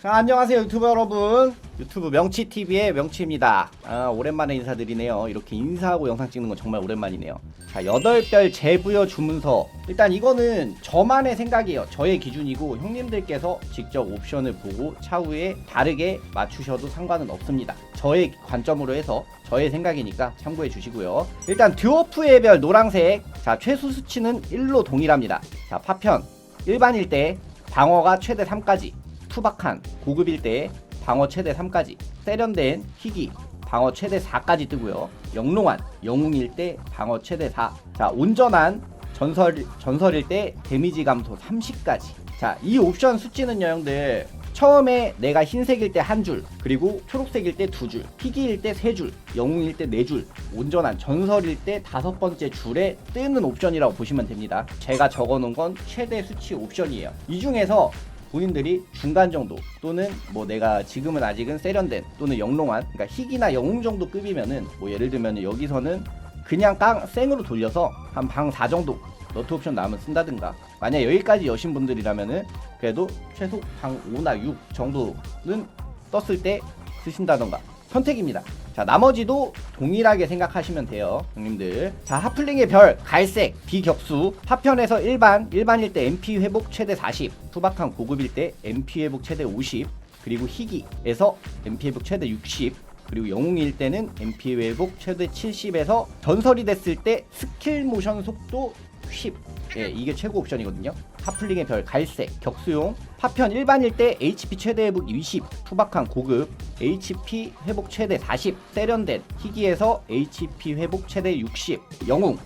자, 안녕하세요 유튜브 여러분. 유튜브 명치TV의 명치입니다. 아, 오랜만에 인사드리네요. 이렇게 인사하고 영상 찍는 건 정말 오랜만이네요. 자 8별 재부여 주문서. 일단 이거는 저만의 생각이에요. 저의 기준이고 형님들께서 직접 옵션을 보고 차후에 다르게 맞추셔도 상관은 없습니다. 저의 관점으로 해서 저의 생각이니까 참고해 주시고요. 일단 드워프의 별 노란색. 자 최소 수치는 1로 동일합니다. 자 파편. 일반일 때 방어가 최대 3까지 투박한 고급일 때 방어 최대 3까지 세련된 희귀 방어 최대 4까지 뜨고요 영롱한 영웅일 때 방어 최대 4자 온전한 전설, 전설일 때 데미지 감소 30까지 자 이 옵션 수치는 여러분들 처음에 내가 흰색일 때 한 줄, 그리고 초록색일 때 두 줄, 희귀일 때 세 줄, 영웅일 때 네 줄, 온전한 전설일 때 다섯 번째 줄에 뜨는 옵션이라고 보시면 됩니다. 제가 적어놓은 건 최대 수치 옵션이에요. 이 중에서 본인들이 중간 정도 또는 뭐 내가 지금은 아직은 세련된 또는 영롱한 그러니까 희귀나 영웅 정도 급이면은 뭐 예를 들면 여기서는 그냥 깡 생으로 돌려서 한 방 4 정도 너트 옵션 나오면 쓴다든가. 만약 여기까지 여신 분들이라면은 그래도 최소 방 5나 6 정도는 떴을 때 쓰신다던가. 선택입니다 자 나머지도 동일하게 생각하시면 돼요 형님들. 자 하플링의 별 갈색 비격수. 파편에서 일반 일반일 때 MP 회복 최대 40 투박한 고급일 때 MP 회복 최대 50 그리고 희귀에서 MP 회복 최대 60 그리고 영웅일 때는 MP 회복 최대 70에서 전설이 됐을 때 스킬 모션 속도 10. 예, 이게 최고 옵션이거든요. 하플링의 별 갈색, 격수용, 파편 일반일 때 HP 최대 회복 20, 투박한 고급, HP 회복 최대 40, 세련된 희귀에서 HP 회복 최대 60, 영웅,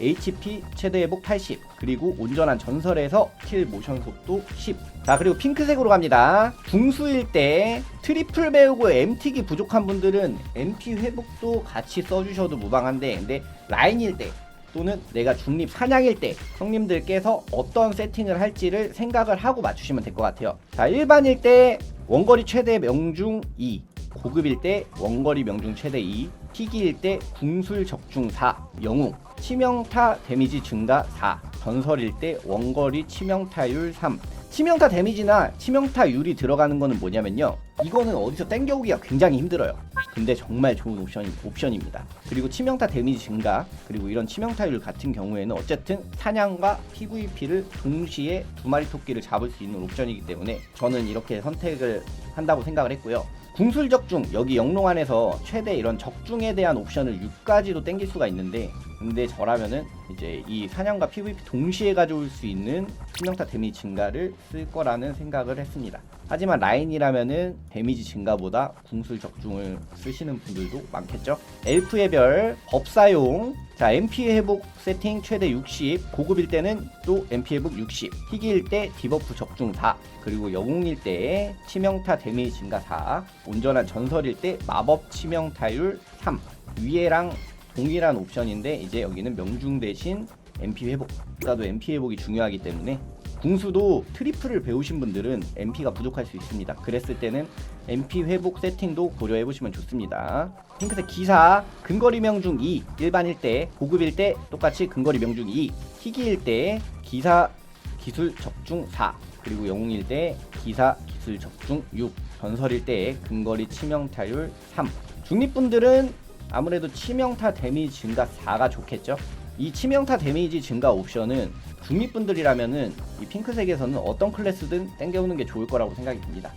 HP 최대 회복 80 그리고 온전한 전설에서 킬 모션 속도 10. 자 그리고 핑크색으로 갑니다. 궁수일 때 트리플 배우고 MT기 부족한 분들은 MP 회복도 같이 써주셔도 무방한데 근데 라인일 때 또는 내가 중립 사냥일 때 형님들께서 어떤 세팅을 할지를 생각을 하고 맞추시면 될 것 같아요. 자 일반일 때 원거리 최대 명중 2 고급일 때 원거리 명중 최대 2 희귀일 때 궁술 적중 4 영웅 치명타 데미지 증가 4 전설일 때 원거리 치명타율 3 치명타 데미지나 치명타율이 들어가는 거는 뭐냐면요. 이거는 어디서 땡겨오기가 굉장히 힘들어요 근데 정말 좋은 옵션, 옵션입니다. 그리고 치명타 데미지 증가 그리고 이런 치명타율 같은 경우에는 어쨌든 사냥과 PVP를 동시에 두 마리 토끼를 잡을 수 있는 옵션이기 때문에 저는 이렇게 선택을 한다고 생각을 했고요. 궁술 적중 여기 영롱 안에서 최대 이런 적중에 대한 옵션을 6까지도 땡길 수가 있는데 근데 저라면은 이제 이 사냥과 PVP 동시에 가져올 수 있는 치명타 데미지 증가를 쓸 거라는 생각을 했습니다. 하지만 라인이라면은 데미지 증가보다 궁술 적중을 쓰시는 분들도 많겠죠. 엘프의 별 법사용 자 MP 회복 세팅 최대 60 고급일 때는 또 MP 회복 60 희귀일 때 디버프 적중 4 그리고 영웅일 때 치명타 데미지 증가 4 온전한 전설일 때 마법 치명타율 3 위에랑 동일한 옵션인데 이제 여기는 명중 대신 MP 회복 나도 MP 회복이 중요하기 때문에 궁수도 트리플을 배우신 분들은 MP가 부족할 수 있습니다. 그랬을 때는 MP 회복 세팅도 고려해 보시면 좋습니다. 핑크색 기사 근거리 명중 2 일반일 때 고급일 때 똑같이 근거리 명중 2 희귀일 때 기사 기술 적중 4 그리고 영웅일 때 기사 기술 적중 6 전설일 때 근거리 치명타율 3 중립분들은 아무래도 치명타 데미지 증가 4가 좋겠죠? 이 치명타 데미지 증가 옵션은 중립분들이라면은 이 핑크색에서는 어떤 클래스든 땡겨오는 게 좋을 거라고 생각이 듭니다.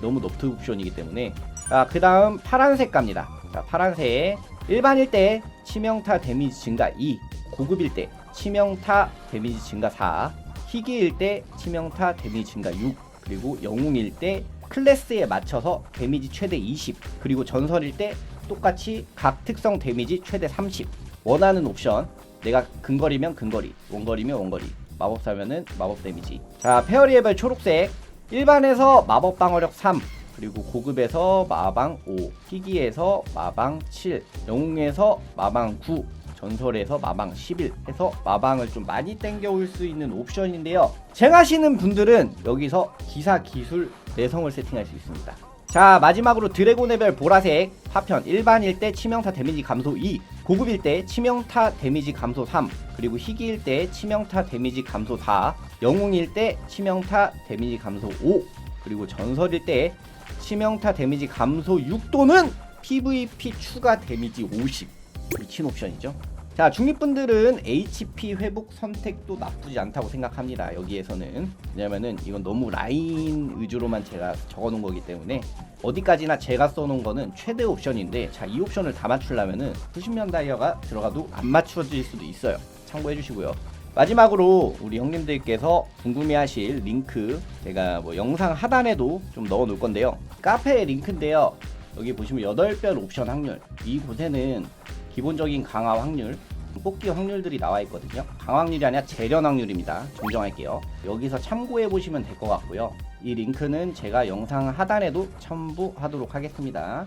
너무 너트 옵션이기 때문에. 자그 다음 파란색 갑니다. 자 파란색. 일반일 때 치명타 데미지 증가 2 고급일 때 치명타 데미지 증가 4 희귀일 때 치명타 데미지 증가 6 그리고 영웅일 때 클래스에 맞춰서 데미지 최대 20 그리고 전설일 때 똑같이 각 특성 데미지 최대 30 원하는 옵션. 내가 근거리면 근거리 원거리면 원거리. 마법사면은 마법 데미지. 자 페어리의 별 초록색. 일반에서 마법 방어력 3 그리고 고급에서 마방 5 희귀에서 마방 7 영웅에서 마방 9 전설에서 마방 11 해서 마방을 좀 많이 땡겨올 수 있는 옵션인데요. 쟁하시는 분들은 여기서 기사 기술 내성을 세팅할 수 있습니다 자 마지막으로 드래곤의 별 보라색 파편 일반일 때 치명타 데미지 감소 2 고급일 때 치명타 데미지 감소 3 그리고 희귀일 때 치명타 데미지 감소 4 영웅일 때 치명타 데미지 감소 5 그리고 전설일 때 치명타 데미지 감소 6도는 PVP 추가 데미지 50 미친 옵션이죠 자 중립분들은 HP 회복 선택도 나쁘지 않다고 생각합니다 여기에서는. 왜냐면은 이건 너무 라인 위주로만 제가 적어놓은 거기 때문에 어디까지나 제가 써놓은 거는 최대 옵션인데 자 이 옵션을 다 맞추려면은 수십년 다이어가 들어가도 안 맞춰질 수도 있어요. 참고해 주시고요. 마지막으로 우리 형님들께서 궁금해하실 링크 제가 뭐 영상 하단에도 좀 넣어 놓을 건데요. 카페 링크인데요. 여기 보시면 8별 옵션 확률. 이 곳에는 기본적인 강화 확률 뽑기 확률들이 나와 있거든요. 강화 확률이 아니라 재련 확률입니다. 정정할게요. 여기서 참고해 보시면 될 것 같고요. 이 링크는 제가 영상 하단에도 첨부하도록 하겠습니다